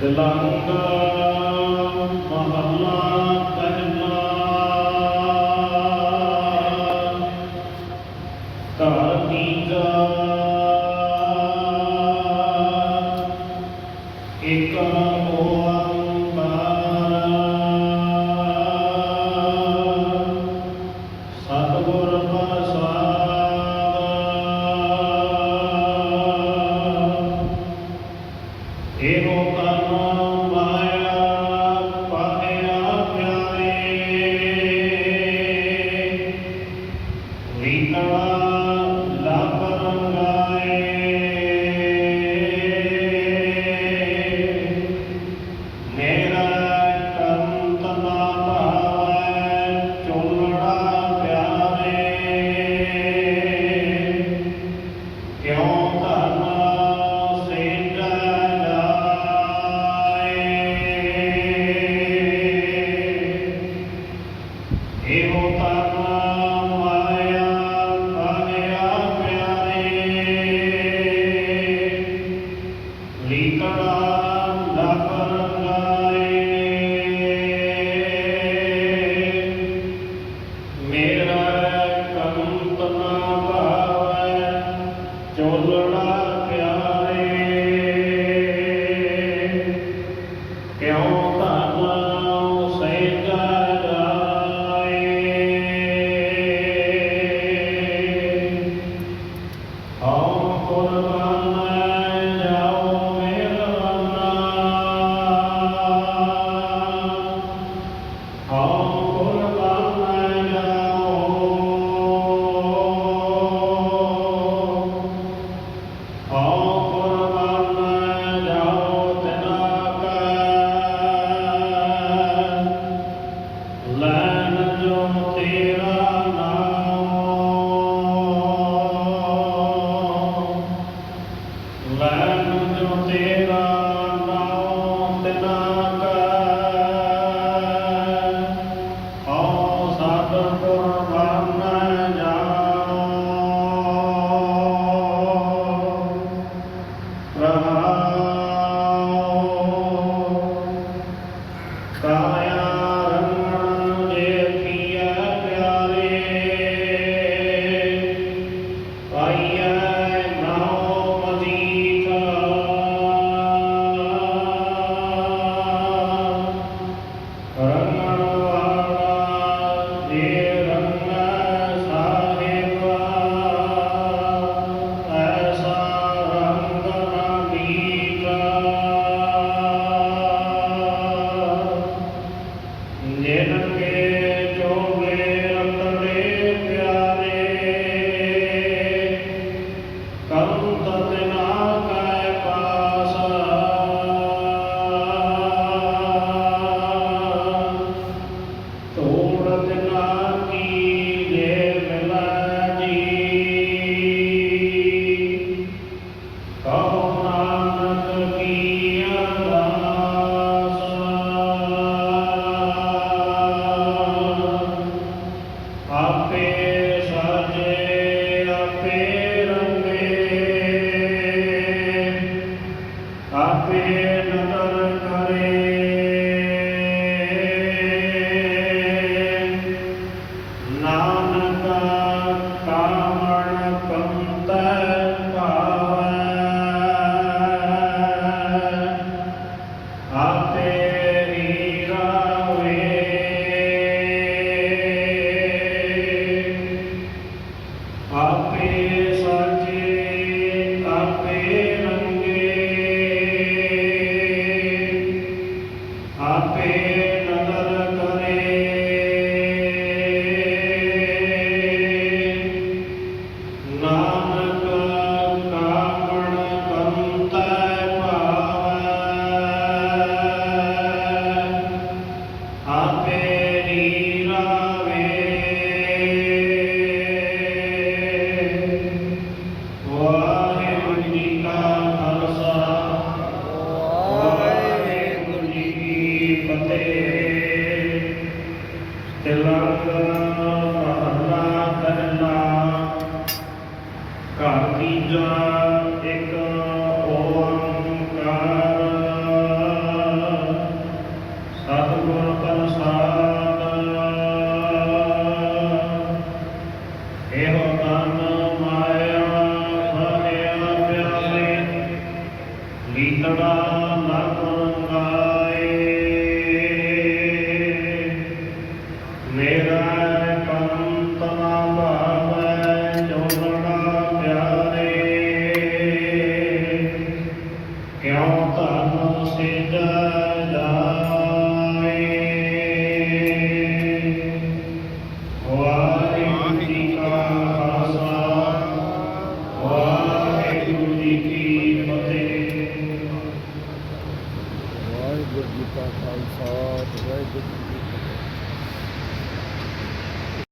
ਦਿਲਾਂ ਦਾ ਮਹੱਲਾ ਪਹਿਲਾ é uma كانت تمطر ਘਰ ਦੀ ਜਾਂ ਇੱਕ ਕਿਉਂ ਧਰਮ ਸਿਧ ਜਾਏ ਵਾਹਿਗੁਰੂ ਜੀ ਕਾ ਖਾਲਸਾ, ਵਾਹਿਗੁਰੂ ਜੀ ਕੀ ਫਤਿਹ। ਵਾਹਿਗੁਰੂ ਜੀ ਕਾ ਖਾਲਸਾ, ਵਾਹਿਗੁਰੂ